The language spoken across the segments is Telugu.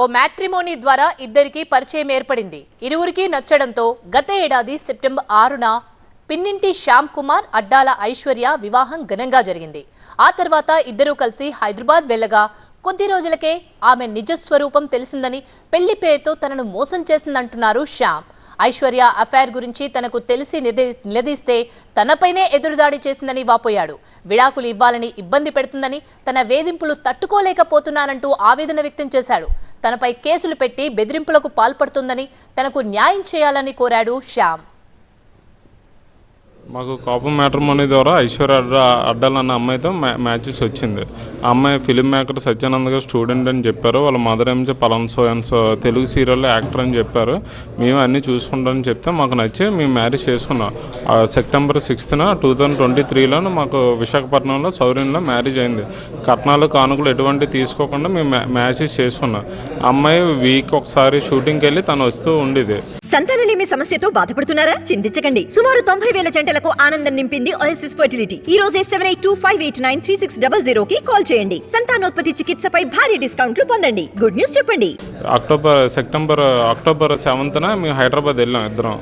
ఓ మ్యాట్రిమోనీ ద్వారా ఇద్దరికి పరిచయం ఏర్పడింది. ఇరువురికి నచ్చడంతో గత ఏడాది సెప్టెంబర్ ఆరున పిన్నింటి శ్యామ్ కుమార్ అడ్డాల ఐశ్వర్య వివాహం ఘనంగా జరిగింది. ఆ తర్వాత ఇద్దరూ కలిసి హైదరాబాద్ వెళ్ళగా కొద్ది రోజులకే ఆమె నిజ స్వరూపం తెలిసిందని పెళ్ళి పేరుతో తనను మోసం చేసిందంటున్నారు శ్యామ్. ఐశ్వర్య అఫైర్ గురించి తనకు తెలిసి నిలదీస్తే తనపైనే ఎదురుదాడి చేసిందని వాపోయాడు. విడాకులు ఇవ్వాలని ఇబ్బంది పెడుతుందని తన వేధింపులు తట్టుకోలేకపోతున్నానంటూ ఆవేదన వ్యక్తం చేశాడు. తనపై కేసులు పెట్టి బెదిరింపులకు పాల్పడుతుందని తనకు న్యాయం చేయాలని కోరాడు శ్యామ్. మాకు కాపు మ్యాట్రిమోనీ ద్వారా ఐశ్వర్య అడ్డ అడ్డాల్ అన్న అమ్మాయితో మ్యా మ్యాచెస్ వచ్చింది. ఆ అమ్మాయి ఫిలిం మేకర్ సత్యానంద్ గారు స్టూడెంట్ అని చెప్పారు. వాళ్ళ మదర్ ఏమో పలన్ సో అండ్ సో తెలుగు సీరియల్లో యాక్టర్ అని చెప్పారు. మేము అన్నీ చూసుకుంటామని చెప్తే మాకు నచ్చి మేము మ్యారేజ్ చేసుకున్నాం. సెప్టెంబర్ సిక్స్త్న టూ థౌజండ్ ట్వంటీ త్రీలో మాకు విశాఖపట్నంలో సౌర్యంలో మ్యారేజ్ అయింది. కట్నాలు కానుకలు ఎటువంటి తీసుకోకుండా మేము మ్యాచెస్ చేసుకున్నాం. అమ్మాయి వీక్ ఒకసారి షూటింగ్కి వెళ్ళి తను వస్తూ ఉండేది. సంతానలేమి సమస్యతో బాధపడుతున్నారా? చింతించకండి. సుమారు తొంభై వేల జంటలకు ఆనందం నింపింది ఓఎస్ఎస్ ఫర్టిలిటీ ఈ రోజే seven eight two five eight nine three six double zero కి కాల్ చేయండి. సంతానోత్పత్తి చికిత్సపై భారీ డిస్కౌంట్లు పొందండి. గుడ్ న్యూస్ చెప్పండి. అక్టోబర్ సెప్టెంబర్ అక్టోబర్ సెవెంత్న మేము హైదరాబాద్ వెళ్ళాం ఇద్దరం.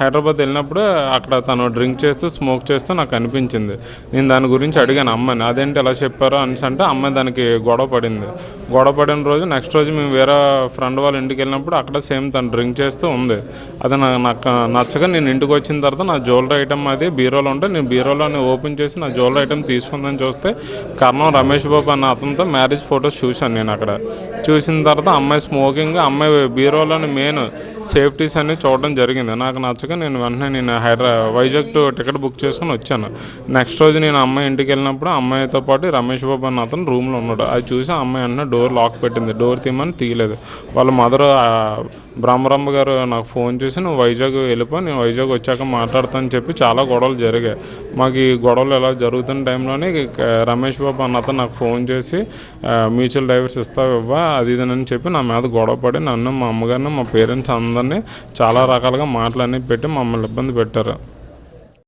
హైదరాబాద్ వెళ్ళినప్పుడు అక్కడ తను డ్రింక్ చేస్తూ స్మోక్ చేస్తూ నాకు అనిపించింది. నేను దాని గురించి అడిగాను అమ్మాయిని అదేంటి ఎలా చెప్పారో? అని అంటే అమ్మాయి దానికి గొడవ పడింది. గొడవ పడిన రోజు నెక్స్ట్ రోజు మేము వేరే ఫ్రెండ్ వాళ్ళ ఇంటికి వెళ్ళినప్పుడు అక్కడ సేమ్ తను డ్రింక్ చేస్తూ ఉంది. అది నాకు నచ్చగా నేను ఇంటికి వచ్చిన తర్వాత నా జ్యువెలరీ ఐటమ్ అది బీరోలో ఉంటే నేను బీరోలోని ఓపెన్ చేసి నా జ్యువెలరీ ఐటమ్ తీసుకుందని చూస్తే కర్ణం రమేష్ బాబు అన్న అతనితో మ్యారేజ్ ఫొటోస్ చూశాను నేను అక్కడ. చూసిన తర్వాత అమ్మాయి స్మోకింగ్ అమ్మాయి బీరోలోని మెయిన్ సేఫ్టీస్ అన్ని చూడడం జరిగింది. నాకు నచ్చక నేను వెంటనే నేను హైదరా వైజాగ్ టు టికెట్ బుక్ చేసుకుని వచ్చాను. నెక్స్ట్ రోజు నేను అమ్మాయి ఇంటికి వెళ్ళినప్పుడు అమ్మాయితో పాటు రమేష్ బాబు అన్న అతను రూమ్లో ఉన్నాడు. అది చూసి అమ్మాయి అన్న డోర్ లాక్ పెట్టింది. డోర్ తీయమని తీయలేదు. వాళ్ళ మదర్ బ్రహ్మరమ్మ గారు నాకు ఫోన్ చేసి నువ్వు వైజాగ్ వెళ్ళిపో నేను వైజాగ్ వచ్చాక మాట్లాడతానని చెప్పి చాలా గొడవలు జరిగాయి. మాకు ఈ గొడవలు ఎలా జరుగుతున్న టైంలోనే రమేష్ బాబు అన్న అతను నాకు ఫోన్ చేసి మ్యూచువల్ డైవర్స్ ఇస్తావు ఇవ్వా అది ఇది చెప్పి నా మీద గొడవ పడి నన్ను మా అమ్మగారిని మా పేరెంట్స్ అందరినీ చాలా రకాలుగా మాటలన్నీ పెట్టి మమ్మల్ని ఇబ్బంది పెట్టారు.